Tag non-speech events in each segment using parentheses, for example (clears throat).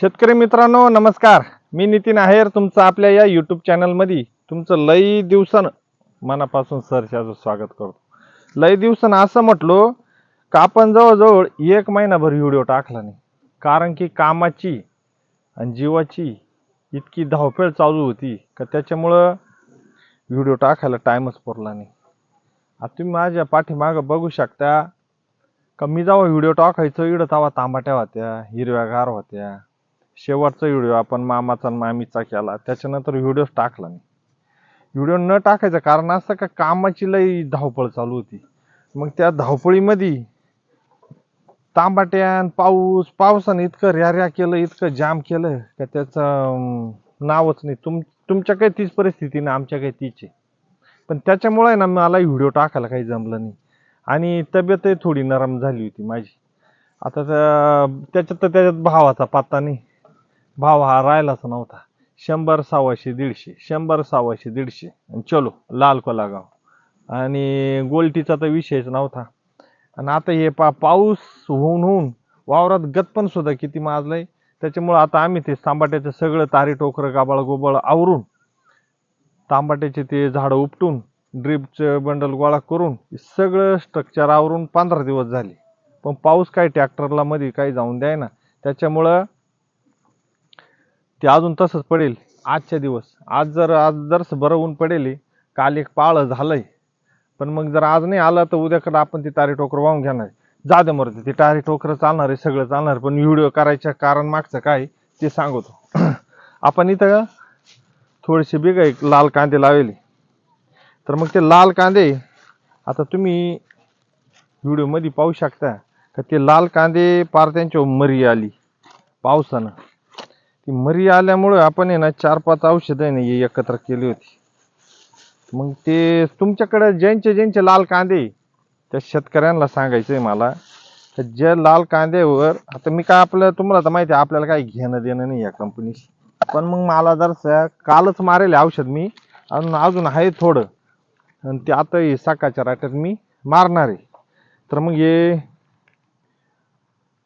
शेतकरी मित्रांनो नमस्कार. मी नितीन आहेर तुमचं आपल्या या युट्यूब चॅनलमध्ये तुमचं लई दिवसानं मनापासून सरशाचं स्वागत करतो. लई दिवसानं असं म्हटलो का आपण जवळजवळ एक महिनाभर व्हिडिओ टाकला नाही. कारण की कामाची आणि जीवाची इतकी धावपळ चालू होती का त्याच्यामुळं व्हिडिओ टाकायला टाईमच पुरला नाही. आता तुम्ही माझ्या पाठीमागं बघू शकता का मी जेव्हा व्हिडिओ टाकायचो इडं तेव्हा तांबाट्या होत्या हिरव्यागार होत्या शेवटचा व्हिडिओ आपण मामाचा आणि मामीचा केला. त्याच्यानंतर व्हिडिओ टाकला नाही व्हिडिओ न टाकायचं कारण असं का कामाची लई धावपळ चालू होती. मग त्या धावपळीमध्ये तांबाट्यान पाऊस पावसानं इतकं रॅऱ्या केलं इतकं जाम केलं का त्याचं नावच नाही. तुम तुमच्या काही तीच परिस्थिती ना आमच्या काही तीच आहे. पण त्याच्यामुळे ना मला व्हिडिओ टाकायला काही जमलं नाही. आणि तब्येतही थोडी नरम झाली होती माझी. आता त्याच्यात तर त्याच्यात भावाचा पत्ता नाही. भाव हा राहिलाच नव्हता. शंभर सव्वाशे दीडशे शंभर सव्वाशे दीडशे. आणि चलो लाल कोला गाव आणि गोलटीचा तर विषयच नव्हता. आणि आता हे पा पाऊस होऊन होऊन वावरात गतपण सुद्धा किती माजलंय. त्याच्यामुळं आता आम्ही ते तांबाट्याचं सगळं तारी टोकरं गाबाळ गोबळ आवरून तांबाट्याचे ते झाडं उपटून ड्रीपचं बंडल गोळा करून सगळं स्ट्रक्चर आवरून पंधरा दिवस झाले. पण पाऊस काय ट्रॅक्टरला मध्ये काही जाऊन द्याय ना त्याच्यामुळं ते अजून तसंच पडेल. आजच्या दिवस. आज जर आज जर बरं ऊन पडेल काल एक पाळं झालंय. पण मग जर आज नाही आलं तर उद्याकडे आपण ती तारी टोकर वाहून घेणार जा दे मरते ती तारी टोकर चालणार आहे सगळं चालणार पण व्हिडिओ करायच्या कारण मागचं काय ते सांगतो. (clears throat) आपण इथं थोडेसे बिग एक लाल कांदे लावले. तर मग ते लाल कांदे आता तुम्ही व्हिडिओमध्ये पाहू शकता का ते लाल कांदे पार त्यांच्या मरी आली. पावसानं. ती मरी आल्यामुळं आपण आहे ना चार पाच औषधं आहे ना हे एकत्र केली होती. मग ते तुमच्याकडे ज्यांचे ज्यांचे लाल कांदे त्या शेतकऱ्यांना सांगायचं आहे मला तर ज्या लाल कांद्यावर आता मी काय आपलं तुम्हाला तर माहिती आहे आपल्याला काही घेणं देणं नाही या कंपनीशी पण मग मला जर कालच मारेल औषध मी अजून अजून आहे थोडं. आणि ते आता हे सकाळच्या राट्यात मी मारणार आहे. तर मग हे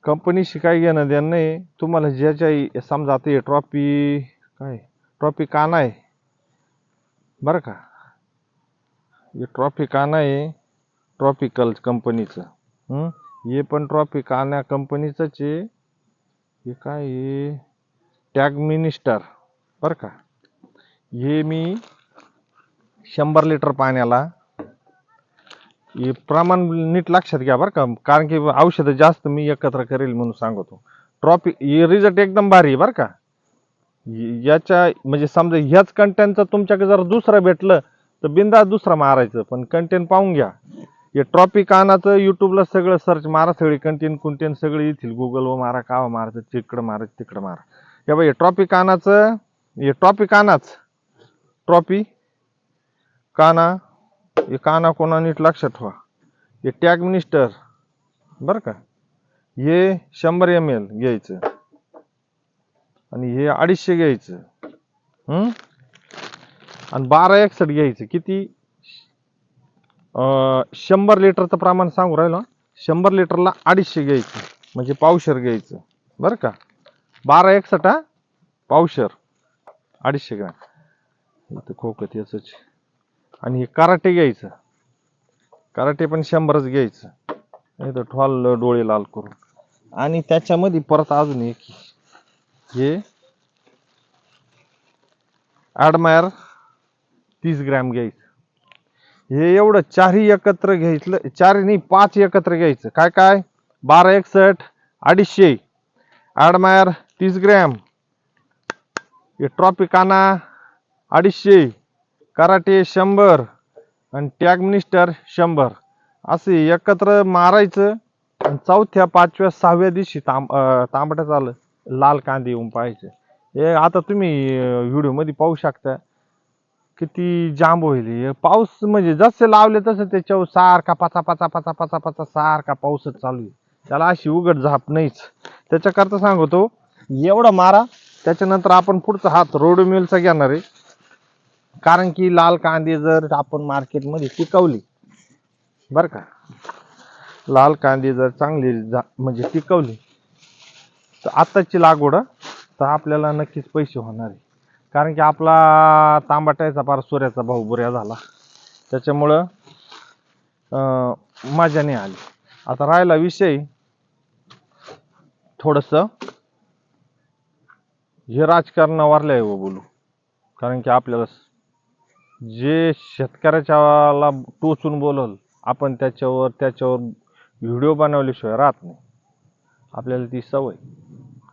कंपनीशी काय घेणं देणं नाही. तुम्हाला ज्याच्या समजा आता हे ट्रॉफी काय ट्रॉफी काना आहे बरं का? हे ट्रॉफी काना आहे ट्रॉपिकल कंपनीचं हे? पण ट्रॉफी काना कंपनीचंच आहे. हे काय आहे टॅग मिनिस्टर बरं का? हे मी शंभर लिटर पाण्याला हे प्रमाण नीट लक्षात घ्या बरं का. कारण की औषधं जास्त मी एकत्र करेल म्हणून सांगतो. ट्रॉपी हे रिझल्ट एकदम भारी आहे बरं का. याच्या म्हणजे समजा ह्याच कंटेंटचं तुमच्याकडे जर दुसरं भेटलं तर बिंदा दुसरा मारायचं. पण कंटेंट पाहून घ्या. हे ट्रॉपिक आणाचं युट्यूबला सगळं सर्च मारा सगळी कंटेंट कुंटेंट सगळी येतील. गुगलवर मारा कावा मारायचं तिकडं मारायचं तिकडं मारा. हे बाई हे ट्रॉपिक आणाचं हे ट्रॉपिक आणाच ट्रॉपी काना हे काना कोणा नीट लक्षात ठेवा. हे टॅग मिनिस्टर बरं का? हे शंभर एम एल घ्यायचं. आणि हे अडीचशे घ्यायचं. हम्म आणि बारा एकसठ घ्यायचं. किती? शंभर लिटरचं प्रमाण सांगू राहिलो. शंभर लिटरला अडीचशे घ्यायचं. म्हणजे पावशर घ्यायचं. बरं का? बारा एकसठ हा? पावशर. अडीचशे ग्रॅम. खोकत याच आणि हे कराटे घ्यायचं. कराटे पण शंभरच घ्यायचं. नाही तर ठॉल डोळे लाल करून. आणि त्याच्यामध्ये परत अजून एक हे ॲडमायर तीस ग्रॅम घ्यायचं. हे एवढं चारही एकत्र घ्यायचं चार नाही पाच एकत्र घ्यायचं. काय काय? बारा एकसठ अडीचशे. ॲडमायर तीस ग्रॅम. हे ट्रॉपिकाना अडीचशे. कराटे शंभर आणि टॅग मिनिस्टर शंभर. असे एकत्र मारायचं आणि चौथ्या पाचव्या सहाव्या दिवशी तांब अं, आलं लाल कांदे येऊन पाहायचे. हे आता तुम्ही व्हिडिओमध्ये पाहू शकता किती जांब होईल हे. पाऊस म्हणजे जसे लावले तसं त्याच्यावर सारखा पाचा पाचा पाचा पाचा पाचा सारखा पाऊसच चालू आहे. त्याला अशी उघड झाप नाहीच. त्याच्याकरता सांगतो एवढं मारा त्याच्यानंतर आपण पुढचा हात रोड मिलचा घेणार आहे. कारण की लाल कांदे जर आपण मार्केटमध्ये टिकवली बर का? लाल कांदे जर चांगली म्हणजे टिकवली तर आताची लागवड तर आपल्याला नक्कीच पैसे होणार आहे. कारण की आपला तांबाटायचा पार सूर्याचा भाऊ बुऱ्या झाला. त्याच्यामुळं अं, मजा नाही आली. आता राहिला विषय थोडस हे राजकारण वारलं आहे हो बोलू. कारण की आपल्याला जे शेतकऱ्याच्याला टोचून बोलल आपण त्याच्यावर त्याच्यावर व्हिडिओ बनवल्याशिवाय राहत नाही. आपल्याला ती सवय.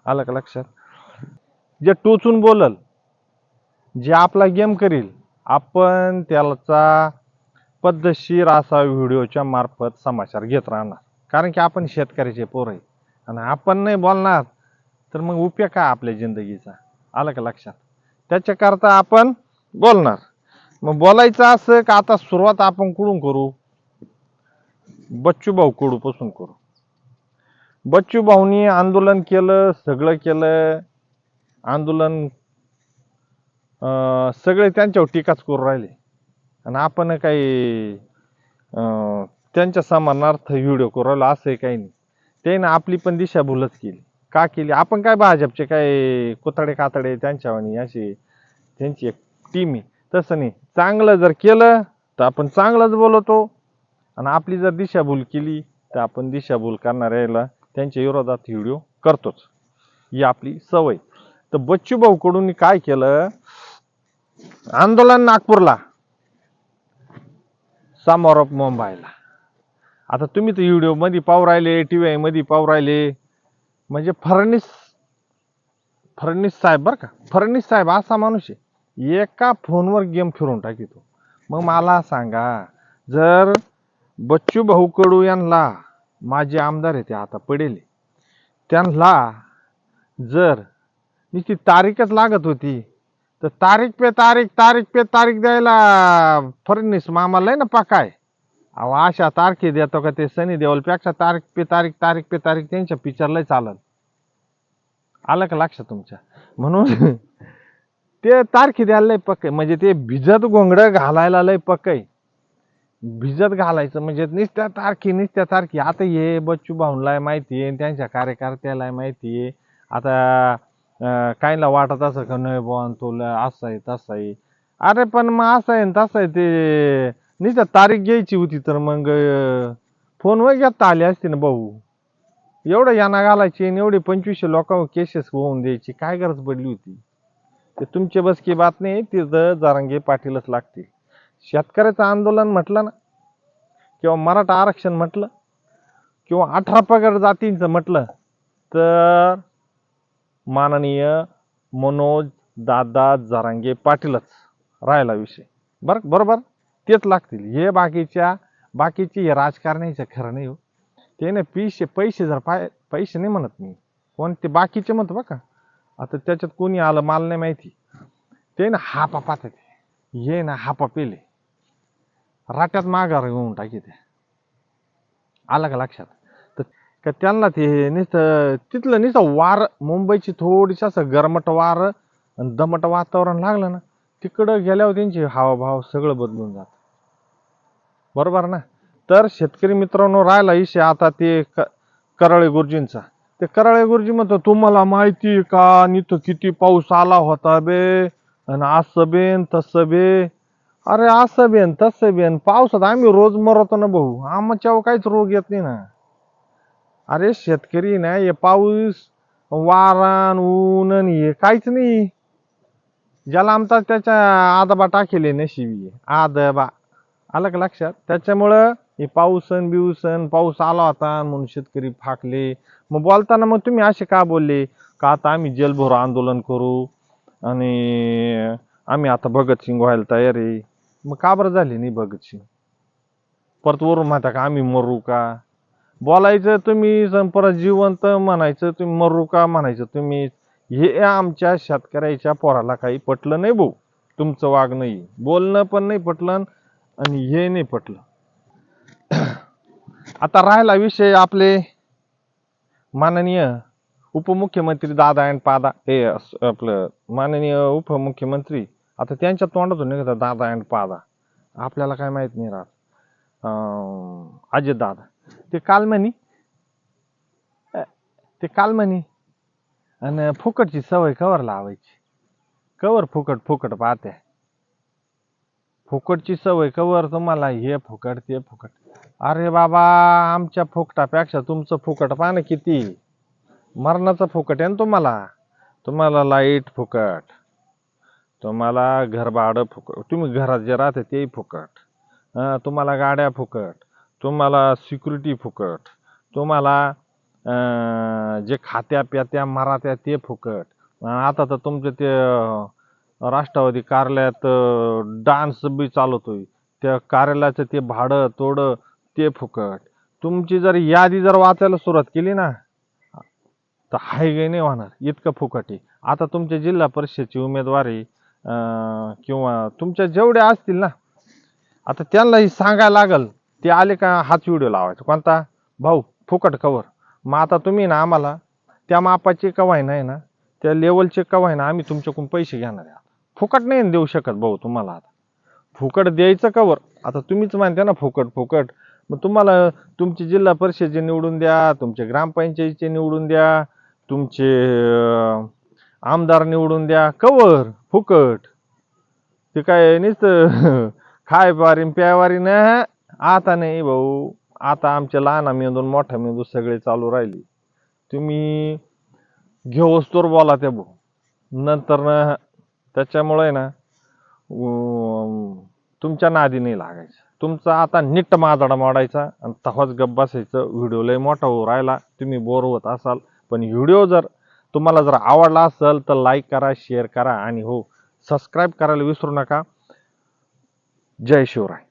आलं का लक्षात? जे टोचून बोलल जे आपला गेम करील आपण त्याचा पद्धतशीर असा व्हिडिओच्या मार्फत समाचार घेत राहणार. कारण की आपण शेतकऱ्याचे पोर आहे. आणि आपण नाही बोलणार तर मग उपयोग काय आपल्या जिंदगीचा? आलं का लक्षात? त्याच्याकरता आपण बोलणार. मग बोलायचं असं का आता सुरुवात आपण कुठून करू? बच्चू भाऊ कडूपासून करू. बच्चू भाऊनी आंदोलन केलं सगळं केलं. आंदोलन सगळे त्यांच्यावर टीकाच करू राहिले. आणि आपण काही त्यांच्या समानार्थ व्हिडिओ करू राहिलो असं काही नाही. त्याने आपली पण दिशाभूलच केली. का केली? आपण काय भाजपचे काय कोताडे कातडे त्यांच्यावानी अशी त्यांची एक टीम आहे. तसं नाही. चांगलं जर केलं तर आपण चांगलंच बोलवतो आणि आपली जर दिशाभूल केली तर आपण दिशाभूल करणाऱ्याला त्यांच्या विरोधात व्हिडिओ करतोच. ही आपली सवय. तर बच्चू काय केलं? आंदोलन नागपूरला. समारोप मुंबईला. आता तुम्ही तर व्हिडिओमध्ये पाहू राहिले टीव्ही मध्ये पाहू राहिले. म्हणजे फडणीस फडणीस साहेब बरं का? फडणीस साहेब असा माणूस आहे. एका फोनवर गेम फिरून टाकीतो. मग मला सांगा जर बच्चू भाऊ कडू यांना माझे आमदार आहे ते आता पडेल. त्यांना जर नुसती तारीखच लागत होती तर तारीख पे तारीख तारीख पे तारीख द्यायला फडणवीस मामाला ना पाकाय अहो अशा तारखे देतो का ते सनी देवलपेक्षा तारीख पे तारीख तारीख पे तारीख त्यांच्या पिक्चरलाही चालत. आलं का लक्षात तुमच्या? म्हणून ते तारखी द्यायला लय पक्क आहे. म्हणजे ते भिजत गोंगडं घालायला लय पक्क आहे. भिजत घालायचं म्हणजे नुसत्या तारखी नुसत्या तारखी. आता हे बच्चू भाऊनला माहिती आहे त्यांच्या कार्यकर्त्याला माहिती आहे. आता काहीला वाटत असं का नाही बुवा तुला असं आहे तसं आहे. अरे पण मग असं आहे न तसं आहे ते नुसतं तारीख घ्यायची होती तर मग फोन फोनवर घेता आली असते ना भाऊ. एवढं याना घालायची आणि एवढे पंचवीसशे लोकांवर केसेस होऊन द्यायची. काय गरज पडली होती? ते तुमचे बस की बात नाही तिथं जारांगे पाटीलच लागतील. शेतकऱ्याचं आंदोलन म्हटलं ना किंवा मराठा आरक्षण म्हटलं किंवा अठरा पगड जातींचं म्हटलं तर माननीय मनोज दादा जारांगे पाटीलच राहिला विषय. बर बरोबर? तेच लागतील. हे बाकीच्या बाकीचे हे राजकारणाचं खरं नाही हो. ते ना पैसे पैसे जर पाय पैसे नाही म्हणत मी. कोण ते बाकीचे म्हणतो बघा आता त्याच्यात कोणी आलं मला नाही माहिती. ते ना हापा ते ये ना हापा पेले. राट्यात माघार घेऊन टाकी ते. आलं का लक्षात? तर का त्यांना ते नुसतं तिथलं नुसतं वार मुंबईची थोडीशी असं गरमट वार आणि दमट वातावरण लागलं ना तिकडं गेल्यावर त्यांचे हावभाव सगळं बदलून जात. बरोबर ना? तर शेतकरी मित्रांनो राहिला इशे आता ते क- कराळे गुरुजींचा. ते कराळे गुरुजी म्हणतो तुम्हाला माहिती आहे का? निथं किती पाऊस आला होता बे. आणि असं बेन तसं बे. अरे असं बेन तसं बेन पावसात आम्ही रोज मरतो ना भाऊ. आमच्यावर काहीच रोग येत नाही ना. अरे शेतकरी ना हे पाऊस वारण ऊन आणि हे काहीच नाही. ज्याला आमचा त्याच्या आदबा टाकेले नशिबी आदबा. आलं का लक्षात? त्याच्यामुळं हे पाऊसन बिऊसन पाऊस आला होता म्हणून शेतकरी फाकले. मग बोलताना मग तुम्ही असे का बोलले? का आता आम्ही जेलभरो आंदोलन करू? आणि आम्ही आता भगतसिंग व्हायला तयार आहे. मग का बरं झाले नाही भगतसिंग परत वरून म्हणता का आम्ही मरू का? बोलायचं तुम्ही परत जिवंत म्हणायचं तुम्ही मरू का? म्हणायचं तुम्ही हे आमच्या शेतकऱ्याच्या पोराला काही पटलं नाही भाऊ. तुमचं वागणं नाही. बोलणं पण नाही पटलं आणि हे नाही पटलं. (coughs) आता राहिला विषय आपले. माननीय उपमुख्यमंत्री दादा अँड पादा हे अस- आपलं माननीय उपमुख्यमंत्री आता त्यांच्या तोंडातून निघतात दादा अँड पादा. आपल्याला काय माहीत नाही राहत अं, अजित दादा. ते काल म्हणी ते काल म्हणी आणि फुकटची सवय कवर लावायची. कवर फुकट फुकट पाहते. फुकटची सवय कवर तुम्हाला हे फुकट ते फुकट. अरे बाबा आमच्या फुकटापेक्षा तुमचं फुकट पाहणं किती. मरणाचं फुकट आहे ना तुम्हाला. तुम्हाला लाइट फुकट. तुम्हाला घरभाडं फुकट. तुम्ही घरात जे राहते तेही फुकट. तुम्हाला गाड्या फुकट. तुम्हाला सिक्युरिटी फुकट. तुम्हाला अं, जे खात्या प्यात्या मरात्या ते फुकट. आता तर तुमचं ते अं, राष्ट्रवादी कार्यालयात डान्स बी चालवतोय. त्या कार्यालयाचं ते भाडं तोडं ते फुकट. तुमची जर यादी जर वाचायला सुरुवात केली ना तर हाय नाही होणार. इतकं फुकट आहे. आता तुमच्या जिल्हा परिषदची उमेदवारी किंवा तुमच्या जेवढ्या असतील ना आता त्यांनाही सांगायला लागल ते आले का हाच व्हिडिओ लावायचा. कोणता? भाऊ फुकट कवर मग आता तुम्ही ना आम्हाला त्या मापाचे कवाय नाही ना त्या लेवलचे कवाय ना आम्ही तुमच्याकडून पैसे घेणार आहे. फुकट नाही देऊ शकत भाऊ तुम्हाला आता. फुकट द्यायचं कवर आता तुम्हीच मानते ना फुकट फुकट. मग तुम्हाला तुमची जिल्हा परिषदचे निवडून द्या तुमचे ग्रामपंचायतीचे निवडून द्या तुमचे अं, आमदार निवडून द्या. कवर फुकट. ते काय नुसतं (laughs) खाय पारी प्यावारी ना? आता नाही भाऊ. आता आमच्या लहान मेंदून मोठा मेंदू सगळे चालू राहिले. तुम्ही घेऊस बोला त्या भाऊ. नंतर ना त्याच्यामुळे ना अं, तुमच्या नादी नाही लागायचं. तुमचा आता नीट माजाडा मोडायचा आणि तवाच गप बसायचं. व्हिडिओ लय मोठा होऊ राहिला. तुम्ही बोर होत असाल. पण व्हिडिओ जर तुम्हाला जर आवडला असेल तर लाईक करा शेअर करा आणि हो सबस्क्राईब करायला विसरू नका. जय शिवराय.